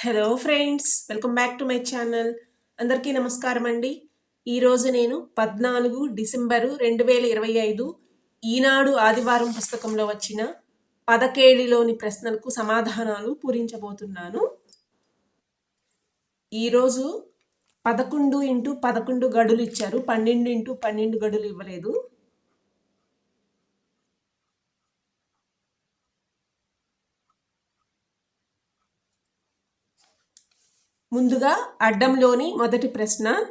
Hello friends welcome back to my channel అందరికీ నమస్కారం అండి. ఈరోజు నేను పద్నాలుగు డిసెంబరు రెండు వేల ఇరవై ఐదు ఈనాడు ఆదివారం పుస్తకంలో వచ్చిన పదకేళిలోని ప్రశ్నలకు సమాధానాలు పూరించబోతున్నాను. ఈరోజు పదకొండు ఇంటూ పదకొండు గడులు ఇచ్చారు. పన్నెండు ఇంటూ పన్నెండు గడులు ఇవ్వలేదు. ముందుగా అడ్డంలోని మొదటి ప్రశ్న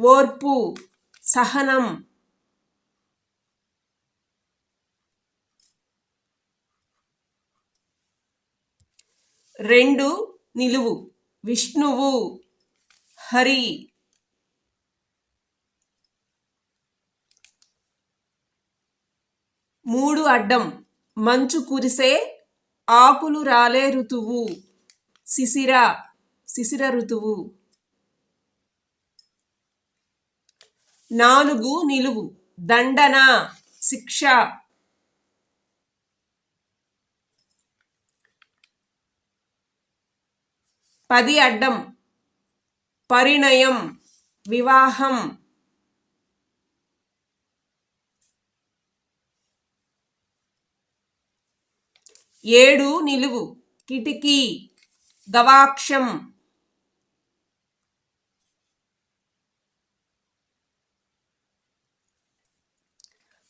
ఓర్పు సహనం. రెండు నిలువు. విష్ణువు హరి. మూడు అడ్డం. మంచు కురిసే ఆకులు రాలే ఋతువు. శిశిర. శిశిర ఋతువు. నాలుగు నిలువు. దండన. శిక్ష. పది అడ్డం. పరిణయం. వివాహం. ఏడు నిలువు. కిటికీ. గవాక్షం.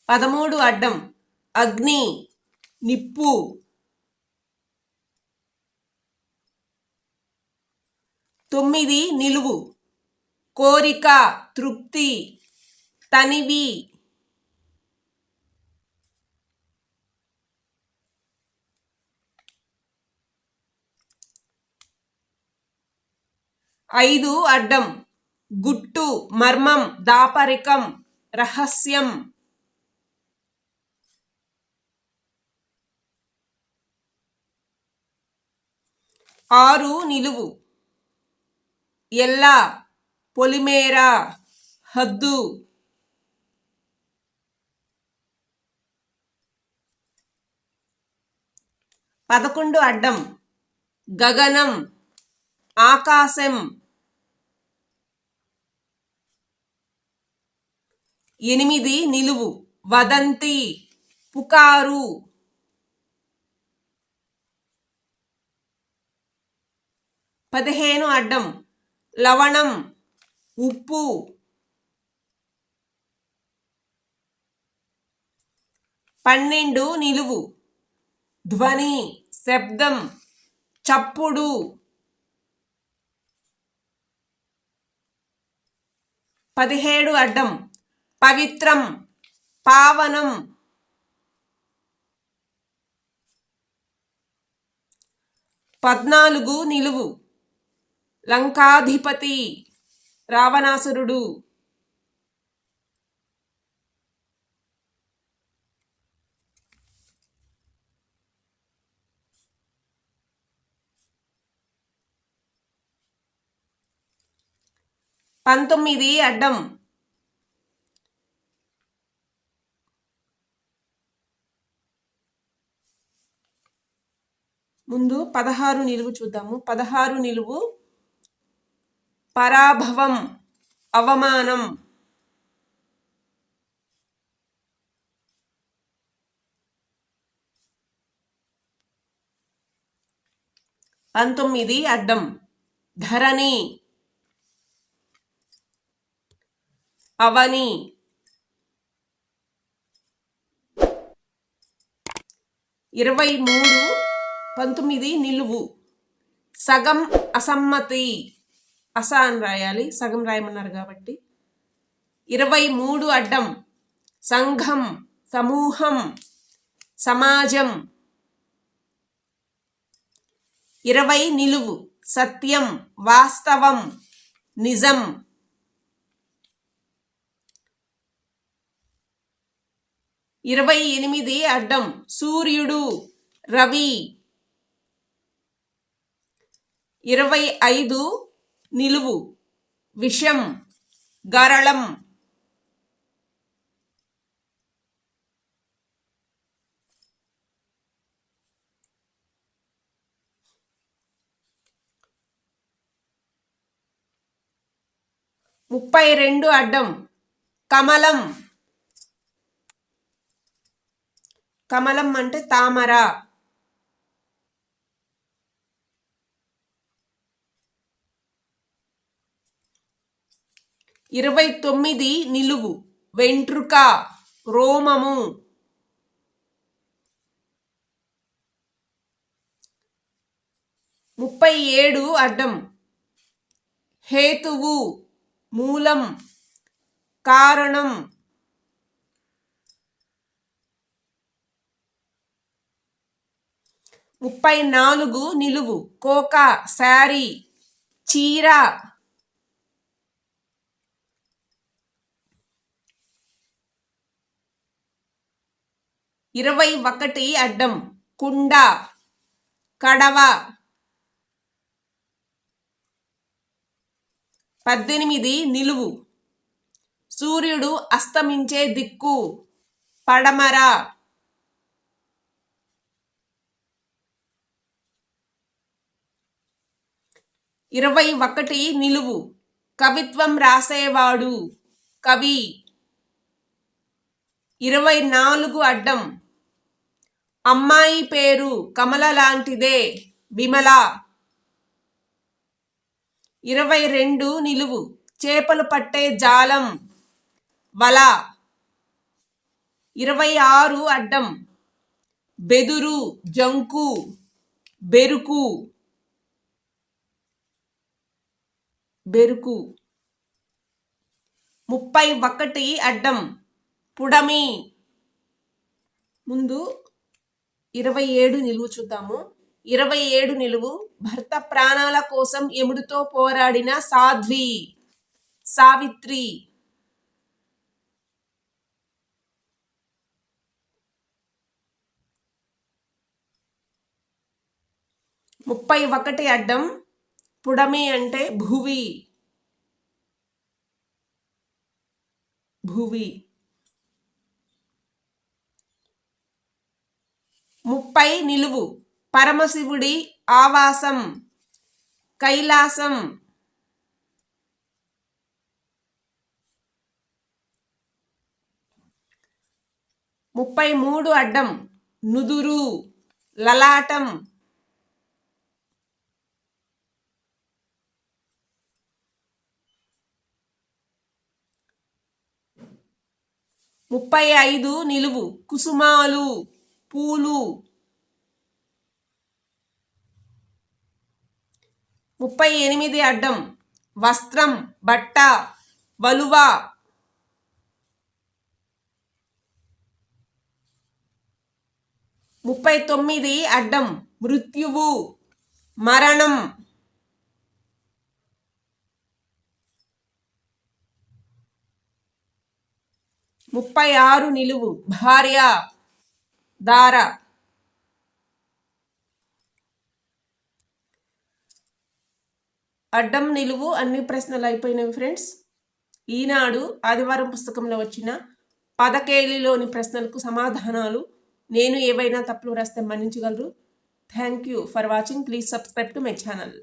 పదమూడు అడ్డం. అగ్ని నిప్పు. తొమ్మిది నిలువు. కోరిక తృప్తి తనివి. ఐదు అడ్డం. గుట్టు మర్మం దాపరికం రహస్యం. ఆరు నిలువు. ఎల్లా పొలిమేర హద్దు. పదకొండు అడ్డం. గగనం ఆకాశం. ఎనిమిది నిలువు. వదంతి పుకారు. పదిహేను అడ్డం. లవణం ఉప్పు. పన్నెండు నిలువు. ధ్వని శబ్దం చప్పుడు. పదిహేడు అడ్డం. పవిత్రం పావనం. పద్నాలుగు నిలువు. లంకాధిపతి రావణాసురుడు. పంతొమ్మిది అడ్డం. ముందు పదహారు నిలువు చూద్దాము. పదహారు నిలువు పరాభవం అవమానం. పంతొమ్మిది అడ్డం ధరణి. అవని. ఇరవై మూడు పంతొమ్మిది నిలువు. సగం అసమ్మతి. అసా అని రాయాలి సగం రాయమన్నారు కాబట్టి. ఇరవై మూడు అడ్డం సంఘం సమూహం సమాజం. ఇరవై నిలువు సత్యం వాస్తవం నిజం. ఇరవై ఎనిమిది అడ్డం సూర్యుడు రవి. ఇరవై ఐదు నిలువు విషం గరళం. ముప్పై రెండు అడ్డం కమలం. కమలం అంటే తామర. ఇరవై తొమ్మిది నిలువు. వెంట్రుక రోమము. ముప్పై ఏడు అడ్డం. హేతువు మూలం కారణం. ముప్పై నాలుగు నిలువు. కోక శారీ చీర. ఇరవై ఒకటి అడ్డం. కుండ. కడవ. పద్దెనిమిది నిలువు. సూర్యుడు అస్తమించే దిక్కు. పడమర. ఇరవై ఒకటి నిలువు. కవిత్వం రాసేవాడు. కవి. ఇరవై నాలుగు అడ్డం. అమ్మాయి పేరు కమల లాంటిదే. విమల. ఇరవై రెండు నిలువు. చేపలు పట్టే జాలం. వల. ఇరవై ఆరు అడ్డం. బెదురు జంకు బెరుకు. బెరుకు. ముప్పై ఒకటి అడ్డం. పుడమి. ముందు ఇరవై ఏడు నిలువు చూద్దాము. ఇరవై ఏడు నిలువు. భర్త ప్రాణాల కోసం ఎముడితో పోరాడిన సాధ్వి. సావిత్రి. ముప్పై ఒకటి అడ్డం. పుడమి అంటే భువి. భువి. ముప్పై నిలువు. పరమశివుడి ఆవాసం. కైలాసం. ముప్పై మూడు అడ్డం. నుదురు. లలాటం. ముప్పై ఐదు నిలువు. కుసుమాలు. పూలు. ముప్పై ఎనిమిది అడ్డం. వస్త్రం బట్ట వలువ. ముప్పై తొమ్మిది అడ్డం. మృత్యువు. మరణం. ముప్పై ఆరు నిలువు. భార్య. దార. అడ్డం నిలువు అన్ని ప్రశ్నలు అయిపోయినవి ఫ్రెండ్స్. ఈనాడు ఆదివారం పుస్తకంలో వచ్చిన పదకేలిలోని ప్రశ్నలకు సమాధానాలు నేను ఏవైనా తప్పులు రాస్తే మన్నించగలరు. Thank you for watching please subscribe to my channel